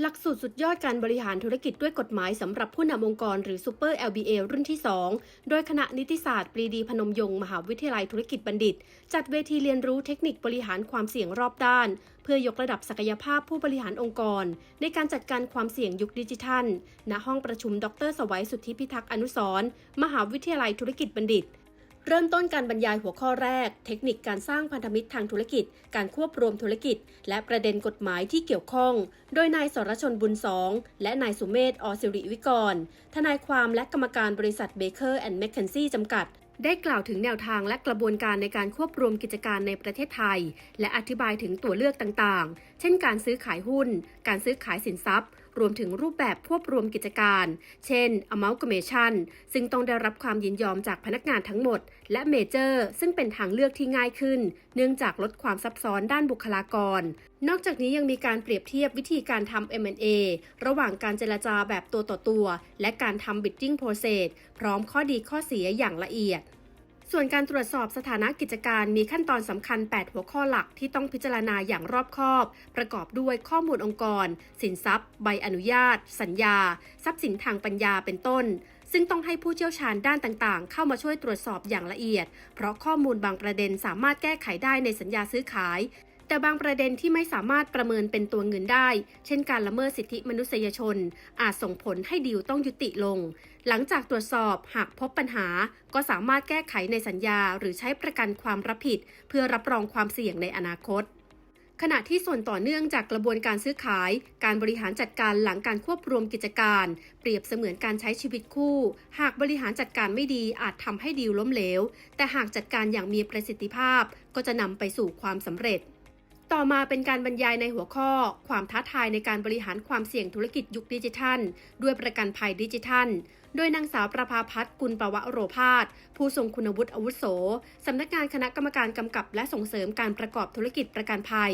หลักสูตรสุดยอดการบริหารธุรกิจด้วยกฎหมายสำหรับผู้นำองค์กรหรือ Super LBA รุ่นที่ 2 โดยคณะนิติศาสตร์ปรีดีพนมยงค์มหาวิทยาลัยธุรกิจบัณฑิต จัดเวทีเรียนรู้เทคนิคบริหารความเสี่ยงรอบด้าน เพื่อยกระดับศักยภาพผู้บริหารองค์กร ในการจัดการความเสี่ยงยุคดิจิทัล ณห้องประชุม ดร สวัยสุทธิพิทักษ์อนุสรมหาวิทยาลัยธุรกิจบัณฑิต เริ่มต้นการบรรยายหัวข้อแรก เทคนิคการสร้างพันธมิตรทางธุรกิจ การควบรวมธุรกิจ และประเด็นกฎหมายที่เกี่ยวข้อง โดยนายสรชนบุญสองและนายสุเมธอสิริวิกร ทนายความและกรรมการบริษัทเบเกอร์แอนด์แมคเคนซี่จำกัดได้กล่าวถึงแนวทางและกระบวนการในการควบรวมกิจการในประเทศไทย และอธิบายถึงตัวเลือกต่างๆ เช่นการซื้อขายหุ้น การซื้อขายสินทรัพย์ รวมถึงรูปแบบควบรวมกิจการ เช่น amalgamation ซึ่งต้องได้รับความยินยอมจากพนักงานทั้งหมด และ major ซึ่งเป็นทางเลือกที่ง่ายขึ้น เนื่องจากลดความซับซ้อนด้านบุคลากร นอกจากนี้ยังมีการเปรียบเทียบวิธีการทำ M&A ระหว่างการเจรจาแบบตัวต่อตัว และการทำ bidding process พร้อมข้อดีข้อเสียอย่างละเอียด ส่วนการตรวจสอบสถานะกิจการมีขั้นตอนสำคัญ 8 หัวข้อหลักที่ต้องพิจารณาอย่างรอบคอบ ประกอบด้วยข้อมูลองค์กร สินทรัพย์ ใบอนุญาต สัญญา ทรัพย์สินทางปัญญาเป็นต้น ซึ่งต้องให้ผู้เชี่ยวชาญด้านต่างๆ เข้ามาช่วยตรวจสอบอย่างละเอียด เพราะข้อมูลบางประเด็นสามารถแก้ไขได้ในสัญญาซื้อขาย แต่บางประเด็นที่ไม่สามารถประเมินเป็นตัวเงินได้ เช่นการละเมิดสิทธิมนุษยชน อาจส่งผลให้ดีลต้องยุติลง หลังจากตรวจสอบหากพบปัญหา ก็สามารถแก้ไขในสัญญา หรือใช้ประกันความรับผิด เพื่อรับรองความเสี่ยงในอนาคตขณะที่ส่วนต่อเนื่องจากกระบวนการซื้อขาย การบริหารจัดการหลังการควบรวมกิจการ เปรียบเสมือนการใช้ชีวิตคู่ หากบริหารจัดการไม่ดีอาจทำให้ดีลล้มเหลว แต่หากจัดการอย่างมีประสิทธิภาพ ก็จะนำไปสู่ความสำเร็จ ต่อมาเป็นการบรรยายในหัวข้อ ความท้าทายในการบริหารความเสี่ยงธุรกิจยุคดิจิทัล ด้วยประกันภัยดิจิทัล โดยนางสาวประภาพัฒน์กุลประวะโรพาสผู้ทรงคุณวุฒิอาวุโสสำนักงานคณะกรรมการกำกับ และส่งเสริมการประกอบธุรกิจประกันภัย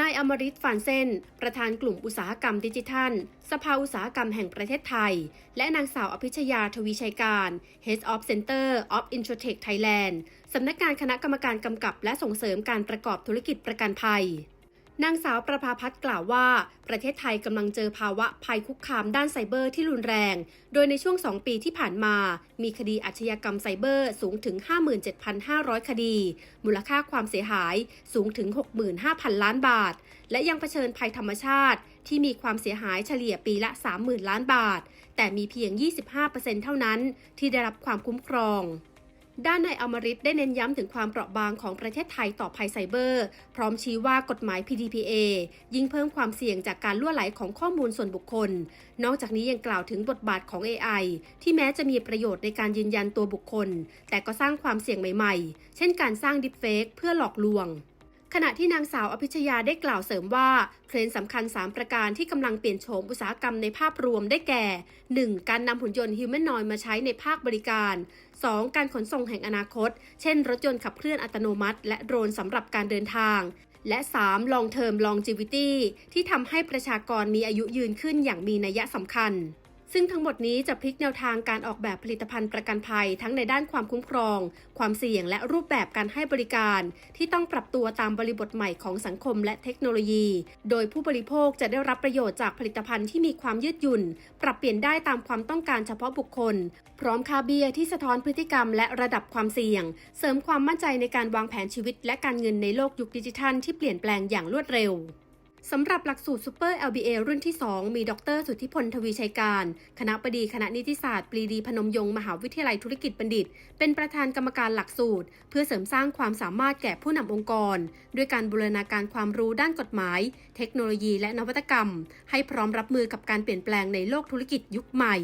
นายอมริตฟานเซนประธานกลุ่มอุตสาหกรรมดิจิทัล สภาอุตสาหกรรมแห่งประเทศไทย และนางสาวอภิชยาทวีชัยการ Head of Center of Insurtech Thailand สำนักงานคณะกรรมการกำกับ และส่งเสริมการประกอบธุรกิจประกันภัย นางสาวประภาพัฒน์กล่าวว่า ประเทศไทยกำลังเจอภาวะภัยคุกคามด้านไซเบอร์ที่รุนแรง โดยในช่วง 2 ปีที่ผ่านมา มีคดีอาชญากรรมไซเบอร์สูงถึง 57,500 คดี มูลค่าความเสียหายสูงถึง 65,000 ล้านบาท และยังเผชิญภัยธรรมชาติ ที่มีความเสียหายเฉลี่ยปีละ 30,000 ล้านบาท แต่มีเพียง 25%เท่านั้นที่ได้รับความคุ้มครอง ด้านนายอมริตได้เน้นย้ำถึงความเปราะบางของประเทศไทยต่อภัยไซเบอร์ พร้อมชี้ว่ากฎหมาย PDPA ยิ่งเพิ่มความเสี่ยงจากการล่วไหลของข้อมูลส่วนบุคคล นอกจากนี้ยังกล่าวถึงบทบาทของ AI ที่แม้จะมีประโยชน์ในการยืนยันตัวบุคคล แต่ก็สร้างความเสี่ยงใหม่ๆ เช่นการสร้างดิฟเฟกเพื่อหลอกลวง ขณะที่นางสาวอภิชยาได้กล่าวเสริมว่าเทรนสำคัญ 3 ประการที่กำลังเปลี่ยนโฉมอุตสาหกรรมในภาพรวมได้แก่ 1. การนำหุ่นยนต์ฮิวแมนนอยมาใช้ในภาคบริการ 2. การขนส่งแห่งอนาคต เช่น รถยนต์ขับเคลื่อนอัตโนมัติ และโดรนสำหรับการเดินทาง และ 3. long term longevity ที่ทำให้ประชากรมีอายุยืนขึ้นอย่างมีนัยสำคัญ ซึ่งทั้งหมดนี้จะพลิกแนวทางการออกแบบผลิตภัณฑ์ประกันภัย ทั้งในด้านความคุ้มครอง ความเสี่ยงและรูปแบบการให้บริการ ที่ต้องปรับตัวตามบริบทใหม่ของสังคมและเทคโนโลยี โดยผู้บริโภคจะได้รับประโยชน์จากผลิตภัณฑ์ที่มีความยืดหยุ่น ปรับเปลี่ยนได้ตามความต้องการเฉพาะบุคคล พร้อมค่าเบี้ยที่สะท้อนพฤติกรรมและระดับความเสี่ยง เสริมความมั่นใจในการวางแผนชีวิต และการเงินในโลกยุคดิจิทัลที่เปลี่ยนแปลงอย่างรวดเร็ว สำหรับหลักสูตรซูเปอร์ LBA รุ่นที่ 2 มีดร สุทธิพลทวีชัยการ คณะบดีคณะนิติศาสตร์ปรีดีพนมยงค์มหาวิทยาลัยธุรกิจบัณฑิต เป็นประธานกรรมการหลักสูตร เพื่อเสริมสร้างความสามารถแก่ผู้นำองค์กร ด้วยการบูรณาการความรู้ด้านกฎหมาย เทคโนโลยีและนวัตกรรม ให้พร้อมรับมือกับการเปลี่ยนแปลงในโลกธุรกิจยุคใหม่